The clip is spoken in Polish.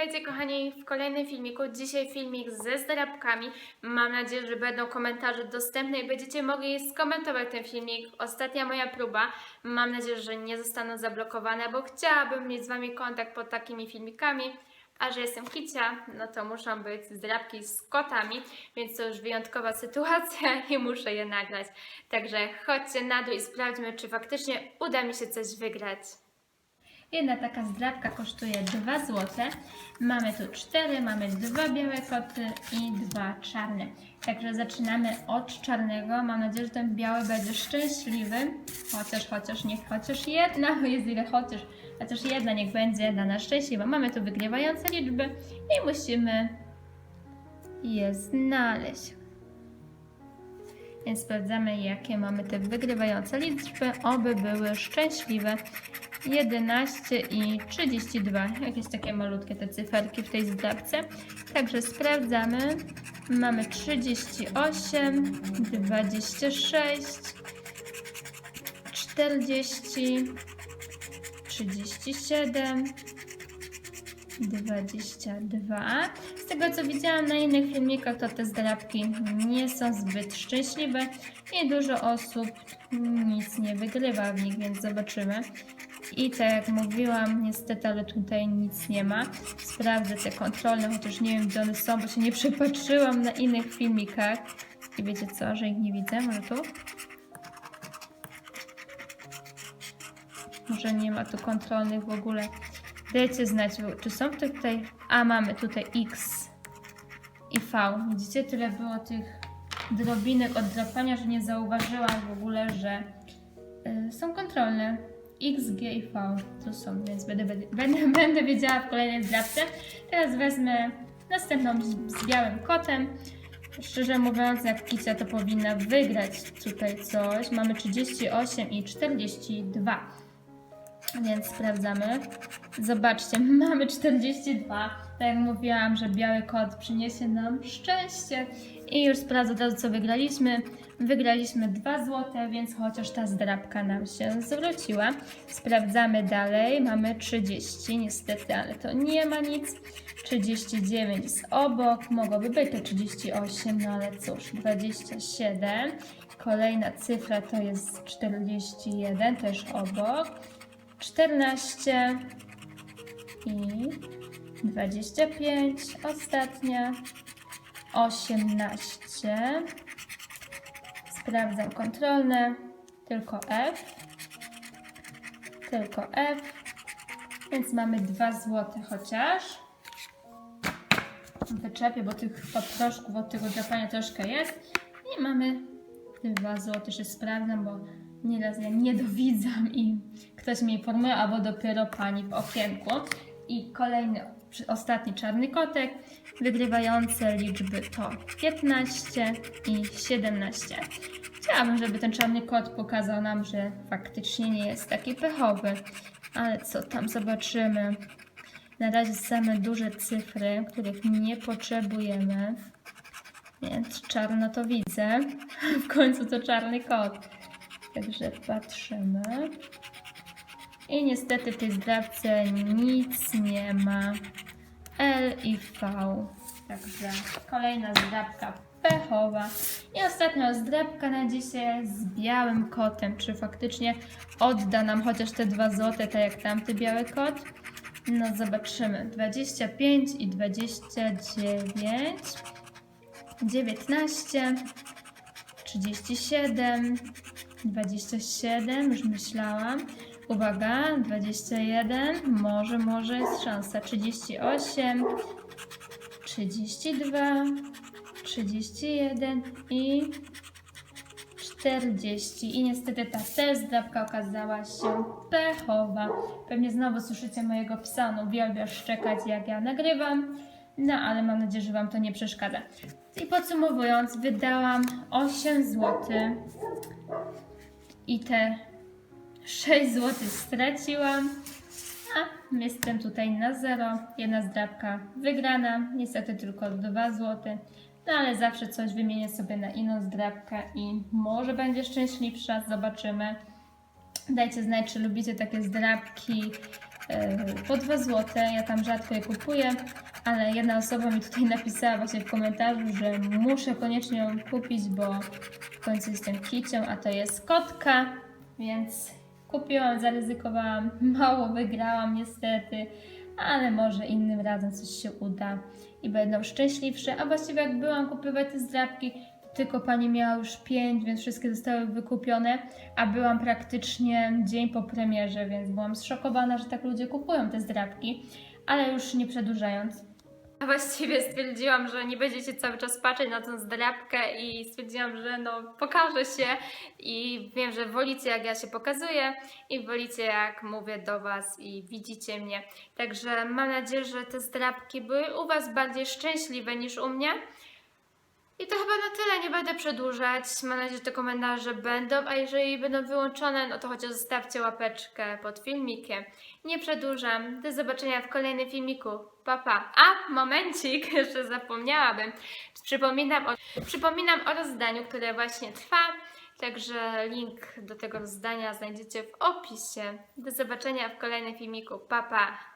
Witajcie kochani w kolejnym filmiku. Dzisiaj filmik ze zdrabkami. Mam nadzieję, że będą komentarze dostępne i będziecie mogli skomentować ten filmik. Ostatnia moja próba. Mam nadzieję, że nie zostaną zablokowane, bo chciałabym mieć z Wami kontakt pod takimi filmikami. A że jestem kicia, no to muszą być zdrabki z kotami, więc to już wyjątkowa sytuacja i muszę je nagrać. Także chodźcie na dół i sprawdźmy, czy faktycznie uda mi się coś wygrać. Jedna taka zdrabka kosztuje 2 zł. Mamy tu 4, mamy dwa białe koty i dwa czarne. Także zaczynamy od czarnego. Mam nadzieję, że ten biały będzie szczęśliwy. Chociaż, chociaż, niech chociaż jedna, bo jest ile chociaż, chociaż jedna niech będzie dana szczęśliwa. Mamy tu wygrywające liczby i musimy je znaleźć. Więc sprawdzamy, jakie mamy te wygrywające liczby, oby były szczęśliwe. 11 i 32. Jakieś takie malutkie te cyferki w tej zdrabce. Także sprawdzamy. Mamy 38, 26, 40, 37, 22. Z tego co widziałam na innych filmikach, to te zdrabki nie są zbyt szczęśliwe i dużo osób nic nie wygrywa w nich, więc zobaczymy. I tak jak mówiłam, niestety, ale tutaj nic nie ma. Sprawdzę te kontrolne, chociaż nie wiem gdzie one są, bo się nie przypatrzyłam na innych filmikach. I wiecie co, że ich nie widzę, może tu? Może nie ma tu kontrolnych w ogóle. Dajcie znać, czy są tutaj... A, mamy tutaj X i V. Widzicie, tyle było tych drobinek od drapania, że nie zauważyłam w ogóle, że y, są kontrolne. X, G i V tu są, więc będę, będę, będę, będę wiedziała w kolejnej zdrabce. Teraz wezmę następną z, z białym kotem. Szczerze mówiąc, jak Kicia to powinna wygrać tutaj coś. Mamy 38 i 42. Więc sprawdzamy. Zobaczcie, mamy 42. Tak jak mówiłam, że biały kot przyniesie nam szczęście. I już sprawdzę od co wygraliśmy. Wygraliśmy 2 zł, więc chociaż ta zdrabka nam się zwróciła. Sprawdzamy dalej. Mamy 30, niestety, ale to nie ma nic. 39 jest obok, mogłoby być to 38, no ale cóż, 27. Kolejna cyfra to jest 41, też obok. 14 i 25, ostatnia 18. Sprawdzam kontrolne, tylko F, tylko F, więc mamy 2 zł chociaż. Wyczepię, bo tych paproszków od tego drapania troszkę jest. I mamy 2 zł, jeszcze sprawdzam, bo nieraz ja nie dowidzam i ktoś mnie informuje, albo dopiero pani w okienku. I kolejny, ostatni czarny kotek. Wygrywające liczby to 15 i 17. Chciałabym, żeby ten czarny kot pokazał nam, że faktycznie nie jest taki pechowy. Ale co tam zobaczymy? Na razie same duże cyfry, których nie potrzebujemy. Więc czarno to widzę. W końcu to czarny kot. Także patrzymy. I niestety w tej zdrabce nic nie ma. L i V. Także kolejna zdrabka pechowa. I ostatnia zdrabka na dzisiaj z białym kotem. Czy faktycznie odda nam chociaż te 2 złote, tak jak tamty biały kot? No zobaczymy. 25 i 29. 19. 37. 27, już myślałam. Uwaga, 21, może, może jest szansa. 38, 32, 31 i 40. I niestety ta też zdrabka okazała się pechowa. Pewnie znowu słyszycie mojego psa, on uwielbia szczekać jak ja nagrywam. No, ale mam nadzieję, że Wam to nie przeszkadza. I podsumowując, wydałam 8 zł i te 6 zł straciłam. A jestem tutaj na zero. Jedna zdrabka wygrana, niestety tylko 2 zł. No ale zawsze coś wymienię sobie na inną zdrabkę i może będzie szczęśliwsza, zobaczymy. Dajcie znać, czy lubicie takie zdrabki e, po 2 zł. Ja tam rzadko je kupuję, ale jedna osoba mi tutaj napisała właśnie w komentarzu, że muszę koniecznie ją kupić, bo w końcu jestem kicią, a to jest kotka, więc kupiłam, zaryzykowałam, mało wygrałam niestety, ale może innym razem coś się uda i będą szczęśliwsze. A właściwie jak byłam kupować te zdrabki, to tylko pani miała już pięć, więc wszystkie zostały wykupione, a byłam praktycznie dzień po premierze, więc byłam zszokowana, że tak ludzie kupują te zdrabki, ale już nie przedłużając. Właściwie stwierdziłam, że nie będziecie cały czas patrzeć na tą zdrabkę i stwierdziłam, że no pokażę się i wiem, że wolicie jak ja się pokazuję i wolicie jak mówię do Was i widzicie mnie. Także mam nadzieję, że te zdrabki były u Was bardziej szczęśliwe niż u mnie. I to chyba na tyle, nie będę przedłużać. Mam nadzieję, że te komentarze będą, a jeżeli będą wyłączone, no to chociaż zostawcie łapeczkę pod filmikiem. Nie przedłużam. Do zobaczenia w kolejnym filmiku. Pa, pa. A, momencik, jeszcze zapomniałabym. Przypominam o, przypominam o rozdaniu, które właśnie trwa. Także link do tego rozdania znajdziecie w opisie. Do zobaczenia w kolejnym filmiku. Pa, pa.